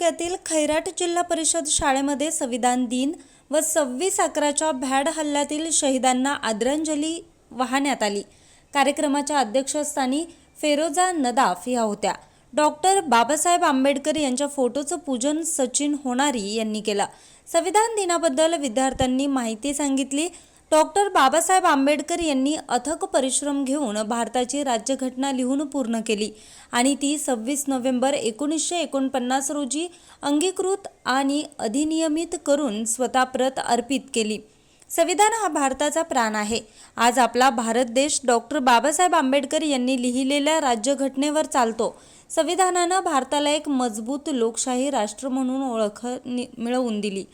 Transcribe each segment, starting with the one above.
तालुक्यातील खैराट जिल्हा परिषद शाळेमध्ये संविधान दिन व सव्वीस अकराच्या भॅड हल्ल्यातील शहीदांना आदरांजली वाहण्यात आली. कार्यक्रमाच्या अध्यक्षस्थानी फेरोजा नदाफ या होत्या. डॉक्टर बाबासाहेब आंबेडकर यांच्या फोटोचं पूजन सचिन होणारी यांनी केलं. संविधान दिनाबद्दल विद्यार्थ्यांनी माहिती सांगितली. डॉक्टर बाबासाहेब आंबेडकर यांनी अथक परिश्रम घेऊन भारताची राज्यघटना लिहून पूर्ण केली आणि ती सव्वीस नोव्हेंबर एकोणीसशे एकोणपन्नास रोजी अंगीकृत आणि अधिनियमित करून स्वतः प्रत अर्पित केली. संविधान हा भारताचा प्राण आहे. आज आपला भारत देश डॉक्टर बाबासाहेब आंबेडकर यांनी लिहिलेल्या राज्यघटनेवर चालतो. संविधानानं भारताला एक मजबूत लोकशाही राष्ट्र म्हणून ओळख नि- मिळवून दिली.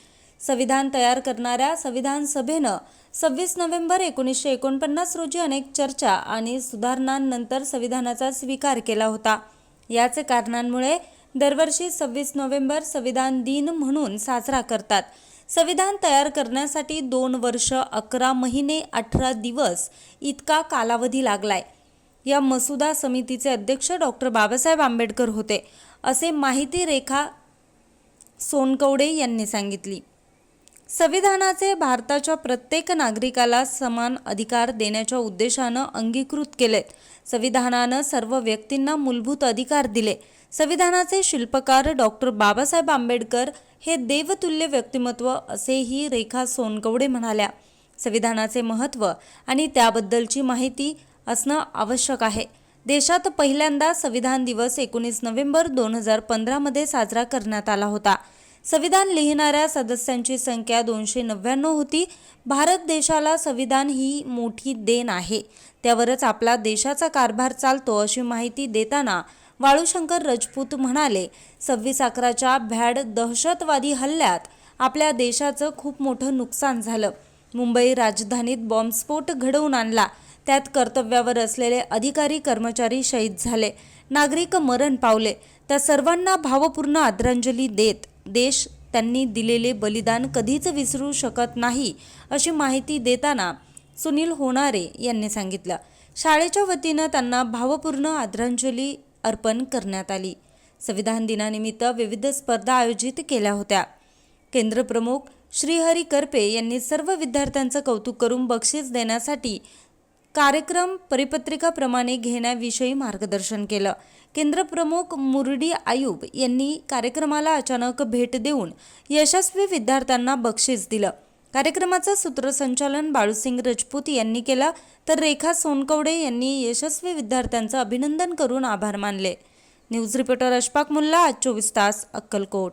संविधान तयार करणाऱ्या संविधान सभेनं सव्वीस नोव्हेंबर एकोणीसशे एकोणपन्नास रोजी अनेक चर्चा आणि सुधारणांनंतर संविधानाचा स्वीकार केला होता. याच कारणांमुळे दरवर्षी सव्वीस नोव्हेंबर संविधान दिन म्हणून साजरा करतात. संविधान तयार करण्यासाठी दोन वर्ष अकरा महिने अठरा दिवस इतका कालावधी लागलाय. या मसुदा समितीचे अध्यक्ष डॉक्टर बाबासाहेब आंबेडकर होते असे माहिती रेखा सोनकवडे यांनी सांगितली. संविधानाचे भारताच्या प्रत्येक नागरिकाला समान अधिकार देण्याच्या उद्देशानं अंगीकृत केलेत संविधानानं सर्व व्यक्तींना मूलभूत अधिकार दिले. संविधानाचे शिल्पकार डॉक्टर बाबासाहेब आंबेडकर हे देवतुल्य व्यक्तिमत्व असेही रेखा सोनकवडे म्हणाल्या. संविधानाचे महत्त्व आणि त्याबद्दलची माहिती असणं आवश्यक आहे. देशात पहिल्यांदा संविधान दिवस एकोणीस नोव्हेंबर दोन हजार पंधरामध्ये साजरा करण्यात आला होता. संविधान लिहिणाऱ्या सदस्यांची संख्या दोनशे नव्याण्णव होती. भारत देशाला संविधान ही मोठी देण आहे. त्यावरच आपला देशाचा कारभार चालतो अशी माहिती देताना वाळूशंकर राजपूत म्हणाले सव्वीस अकराच्या भॅड दहशतवादी हल्ल्यात आपल्या देशाचं खूप मोठं नुकसान झालं. मुंबई राजधानीत बॉम्बस्फोट घडवून आणला. त्यात कर्तव्यावर असलेले अधिकारी कर्मचारी शहीद झाले. नागरिक मरण पावले. त्या सर्वांना भावपूर्ण आदरांजली देत देश त्यांनी दिलेले बलिदान कधीच विसरू शकत नाही अशी माहिती देताना सुनील होणारे यांनी सांगितलं. शाळेच्या वतीनं त्यांना भावपूर्ण आदरांजली अर्पण करण्यात आली. संविधान दिनानिमित्त विविध स्पर्धा आयोजित केल्या होत्या. केंद्रप्रमुख श्रीहरी करपे यांनी सर्व विद्यार्थ्यांचं कौतुक करून बक्षीस देण्यासाठी कार्यक्रम परिपत्रिकाप्रमाणे घेण्याविषयी मार्गदर्शन केलं. केंद्रप्रमुख मुरडी आयूब यांनी कार्यक्रमाला अचानक भेट देऊन यशस्वी विद्यार्थ्यांना बक्षीस दिलं. कार्यक्रमाचं सूत्रसंचालन बाळूसिंग राजपूत यांनी केलं तर रेखा सोनकवडे यांनी यशस्वी विद्यार्थ्यांचं अभिनंदन करून आभार मानले. न्यूज रिपोर्टर अशफाक मुल्ला आज चोवीस तास अक्कलकोट.